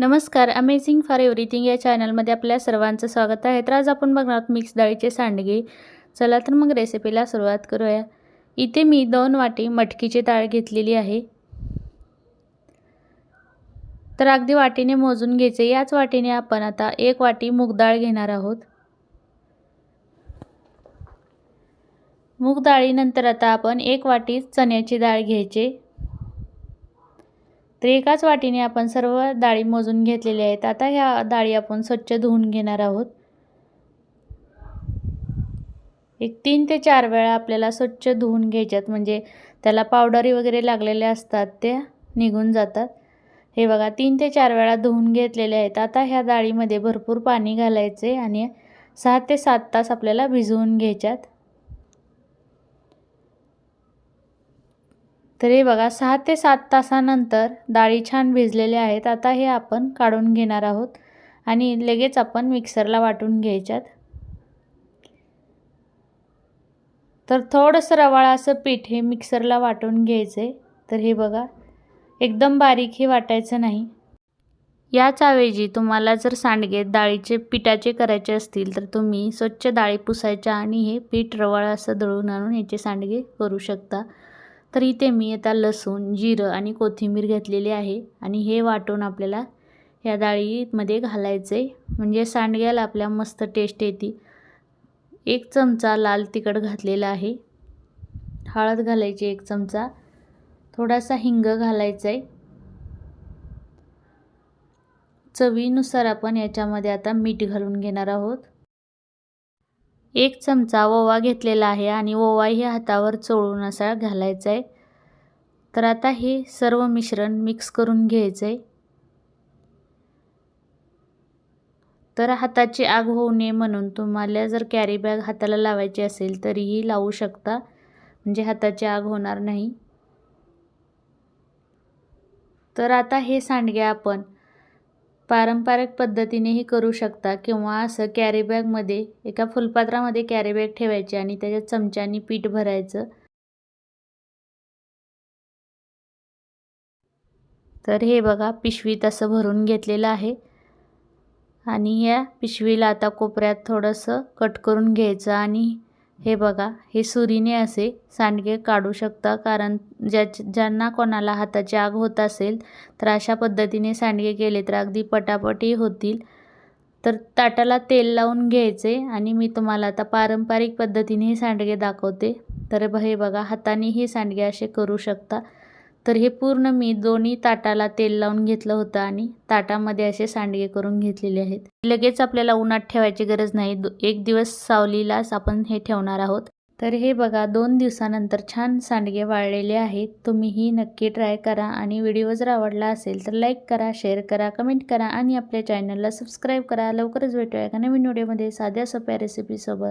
नमस्कार amazing for everything या चॅनलमध्ये आपल्या सर्वांचं स्वागत आहे. तर आज आपण बघणार आहोत मिक्स डाळीचे सांडगे. चला तर मग रेसिपीला सुरुवात करूया. इथे मी दोन वाटी मटकीची डाळ घेतलेली आहे. तर अगदी वाटीने मोजून घ्यायचे. याच वाटीने आपण आता एक वाटी मूग डाळ घेणार आहोत. मूग डाळीनंतर आता आपण एक वाटी चण्याची डाळ घ्यायची. तर एकाच वाटीने आपण सर्व डाळी मोजून घेतलेल्या आहेत. आता ह्या डाळी आपण स्वच्छ धुवून घेणार आहोत. एक तीन ते चार वेळा आपल्याला स्वच्छ धुवून घ्यायच्यात. म्हणजे त्याला पावडरी वगैरे लागलेल्या असतात त्या निघून जातात. हे बघा तीन ते चार वेळा धुवून घेतलेले आहेत. आता ह्या डाळीमध्ये भरपूर पाणी घालायचे आणि सहा ते सात तास आपल्याला भिजवून घ्यायच्यात. तर हे बघा सहा ते सात तासानंतर डाळी छान भिजलेल्या आहेत. आता हे आपण काढून घेणार आहोत आणि लगेच आपण मिक्सरला वाटून घ्यायच्यात. तर थोडंसं रवाळा असं पीठ हे मिक्सरला वाटून घ्यायचं तर हे बघा एकदम बारीक हे वाटायचं नाही. याच ऐवजी तुम्हाला जर सांडगे डाळीचे पिठाचे करायचे असतील तर तुम्ही स्वच्छ डाळी पुसायच्या आणि हे पीठ रवाळ असं दळून आणून याचे सांडगे करू शकता. तर इथे मी आता लसूण जिरं आणि कोथिंबीर घेतलेली आहे आणि हे वाटून आपल्याला या डाळीमध्ये घालायचं. आहे म्हणजे सांडग्याला आपल्या मस्त टेस्ट येते. एक चमचा लाल तिखट घातलेला आहे. हळद घालायची एक चमचा. थोडासा हिंग घालायचा आहे चवीनुसार आपण याच्यामध्ये आता मीठ घालून घेणार आहोत. एक चमचा ओवा घेतलेला आहे आणि ओवाही हातावर चोळून असा घालायचा आहे तर आता हे सर्व मिश्रण मिक्स करून घ्यायचं आहे तर हाताची आग होऊ नये म्हणून तुम्हाला जर कॅरी बॅग हाताला लावायची असेल तरीही लावू शकता. म्हणजे हाताची आग होणार नाही. तर आता हे सांडगे आपण पारंपरिक पद्धतीनेही करू शकता किंवा असं कॅरीबॅगमध्ये एका फुलपात्रामध्ये कॅरीबॅग ठेवायची आणि त्याच्यात चमच्यानी पीठ भरायचं. तर हे बघा पिशवीत असं भरून घेतलेलं आहे. आणि या पिशवीला आता कोपऱ्यात थोडंसं कट करून घ्यायचं आणि हे बघा हे सुरीने असे सांडगे काढू शकता कारण ज्या ज्यांना कोणाला हाताची आग होत असेल तर अशा पद्धतीने सांडगे केले तर अगदी पटापटी होतील. तर ताटाला तेल लावून घ्यायचे आणि मी तुम्हाला आता पारंपरिक पद्धतीने हे सांडगे दाखवते. तर हे बघा हाताने हे सांडगे असे करू शकता. तर हे पूर्ण मी दोन्ही ताटाला तेल लावून घेतलं होतं आणि ताटामध्ये असे सांडगे करून घेतलेले आहेत. लगेच आपल्याला उन्हात ठेवायची गरज नाही. एक दिवस सावलीलाच आपण हे ठेवणार आहोत. तर हे बघा दोन दिवसानंतर छान सांडगे वाळलेले आहेत. तुम्हीही नक्की ट्राय करा आणि व्हिडिओ जर आवडला असेल तर लाईक करा शेअर करा कमेंट करा आणि आपल्या चॅनलला सबस्क्राईब करा. लवकरच भेटूया एका नवीन व्हिडिओमध्ये साध्या सोप्या रेसिपीसोबत.